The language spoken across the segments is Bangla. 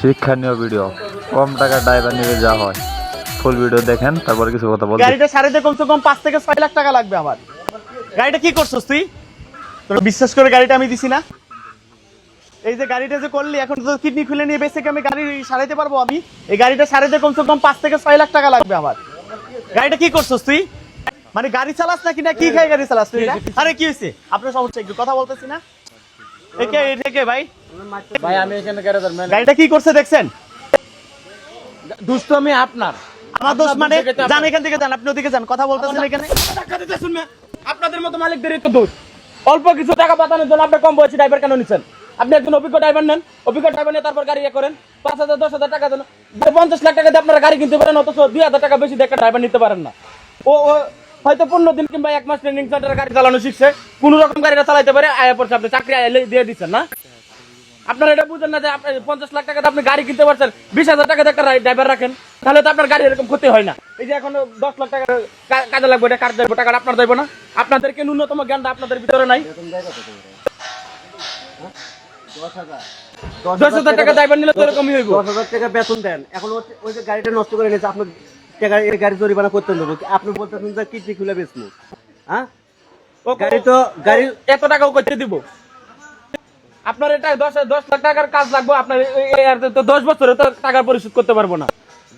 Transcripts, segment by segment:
শিক্ষণীয় ভিডিও কম টাকা ড্রাইভার নিয়ে যা হয়। ফুল ভিডিও দেখেন তারপরে কিছু কথা বলতে গাড়িটা সারিতে কমসে কম পাঁচ থেকে ছয় লাখ টাকা লাগবে আমার। গাড়িটা কি করছস তুই? তোর বিশ্বাস করে গাড়িটা আমি দিছি না? এই যে গাড়িটা যে করলি এখন তো কিডনি খুলে নিয়ে বেসে আমি গাড়ি সারাইতে পারব আমি। এই গাড়িটা সারাইতে কমসে কম পাঁচ থেকে ছয় লাখ টাকা লাগবে আমার। গাড়িটা কি করছস তুই? মানে গাড়ি চালাস নাকি না কি খাই গাড়ি চালাস তুই? আরে কি হয়েছে? আপনার সমস্যা একটু কথা বলতেছি না? একে এটাকে ভাই। ভাই আমি এখানে গ্যারেজের ম্যানেজার গাড়িটা কি করছে দেখছেন? দুষ্ট আমি আপনার। আমার দোষ মানে যান এখান থেকে যান আপনি ওদিকে যান কথা বলতেছেন এখানে। টাকা দিতে শুনবে আপনাদের মতো মালিকদেরই তো দোষ অল্প কিছু টাকা বাঁচানোর জন্য আপনি কম বয়সী ড্রাইভার কেন নিচ্ছেন আপনি একজন অভিজ্ঞ ড্রাইভার নেন অভিজ্ঞ ড্রাইভার নিয়ে তারপর গাড়ি ইয়ে করেন পাঁচ হাজার দশ হাজার টাকা দেন পঞ্চাশ লাখ টাকা দিয়ে আপনারা গাড়ি কিনতে পারেন অথচ দুই হাজার টাকা বেশি একটা ড্রাইভার নিতে পারেন না। ও ও হয়তো পনেরো দিন কিংবা এক মাস ট্রেনিং সেন্টারে গাড়ি চালানো শিখছে কোন রকম গাড়িটা চালাইতে পারে আয়া পড়ছে আপনি চাকরি আইলে দিয়ে দিচ্ছেন না? আপনারা এটা বুঝেন না যে আপনি পঞ্চাশ লাখ টাকা আপনি গাড়ি কিনতে পারছেন বিশ হাজার টাকা একটা ড্রাইভার রাখেন তাহলে তো আপনার গাড়ি এরকম ক্ষতি হয় না। এই যে এখন দশ লাখ টাকা কাজে লাগবে এটা কার যাইবো টাকাটা আপনার যাইবো না? আপনাদেরকে ন্যূনতম জ্ঞানটা আপনাদের ভিতরে নাই? দশ হাজার টাকা। ড্রাইভার নিলে তো এরকমই হইব। দশ হাজার টাকা বেতন দেন। এখন ওই যে গাড়িটা নষ্ট করে নিয়েছে আপনার টাকা এই গাড়ি জরিমানা করতে দেবো আপনি বলতেছেন যে কিডনি খুলে বেচবো। হ্যাঁ? গাড়ি তো গাড়ি এত টাকাও করতে দিব। আপনার এটা দশ দশ লাখ টাকার কাজ লাগবে আপনার তো দশ বছরে তো টাকা পরিশোধ করতে পারব না।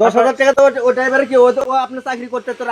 দশ হাজার টাকা তো ও- ও ড্রাইভার কি ও তো ও আপনার চাকরি করতে তো